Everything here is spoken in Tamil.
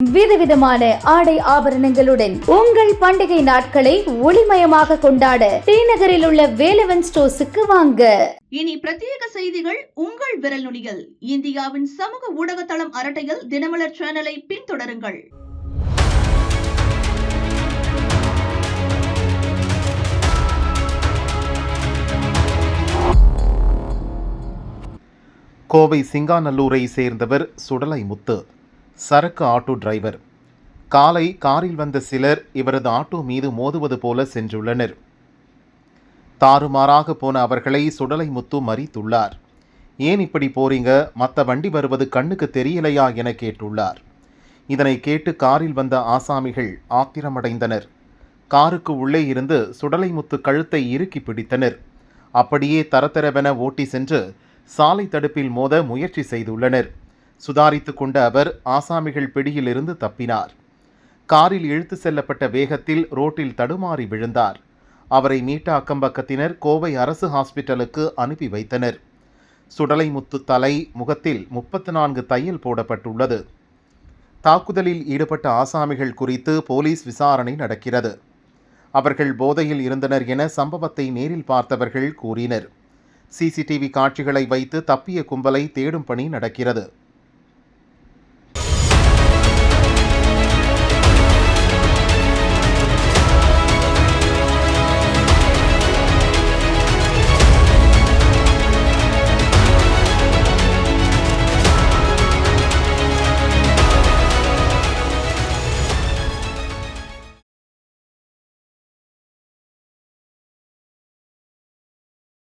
விதவிதமான ஆடை ஆபரணங்களுடன் உங்கள் பண்டிகை நாட்களை ஒளிமயமாக கொண்டாட டி நகரில் உள்ள வேலவன் ஸ்டோர்ஸுக்கு வாங்க. இனி பிரத்யேக செய்திகள் உங்கள் விரல் நுனியில் இந்தியாவின் சமூக ஊடக தளம் அரட்டையில் தினமலர் சேனலை பின்தொடருங்கள். கோவை சிங்காநல்லூரை சேர்ந்தவர் சுடலை முத்து சரக்கு ஆட்டோ டிரைவர். காலை காரில் வந்த சிலர் இவரது ஆட்டோ மீது மோதுவது போல சென்றுள்ளனர். தாறுமாறாக போன அவர்களை சுடலை முத்து மறித்துள்ளார். ஏன் இப்படி போறீங்க? மற்ற வண்டி வருவது கண்ணுக்கு தெரியலையா என கேட்டுள்ளார். இதனை கேட்டு காரில் வந்த ஆசாமிகள் ஆத்திரமடைந்தனர். காருக்கு உள்ளே இருந்து சுடலை முத்து கழுத்தை இறுக்கி பிடித்தனர். அப்படியே தரதரவென ஓட்டி சென்று சாலை தடுப்பில் மோத முயற்சி செய்துள்ளனர். சுதாரித்து கொண்ட அவர் ஆசாமிகள் பிடியிலிருந்து தப்பினார். காரில் இழுத்து செல்லப்பட்ட வேகத்தில் ரோட்டில் தடுமாறி விழுந்தார். அவரை மீட்ட அக்கம்பக்கத்தினர் கோவை அரசு ஹாஸ்பிட்டலுக்கு அனுப்பி வைத்தனர். சுடலைமுத்து தலை முகத்தில் முப்பத்து நான்கு தையல் போடப்பட்டுள்ளது. தாக்குதலில் ஈடுபட்ட ஆசாமிகள் குறித்து போலீஸ் விசாரணை நடக்கிறது. அவர்கள் போதையில் இருந்தனர் என சம்பவத்தை நேரில் பார்த்தவர்கள் கூறினர். சிசிடிவி காட்சிகளை வைத்து தப்பிய கும்பலை தேடும் பணி நடக்கிறது.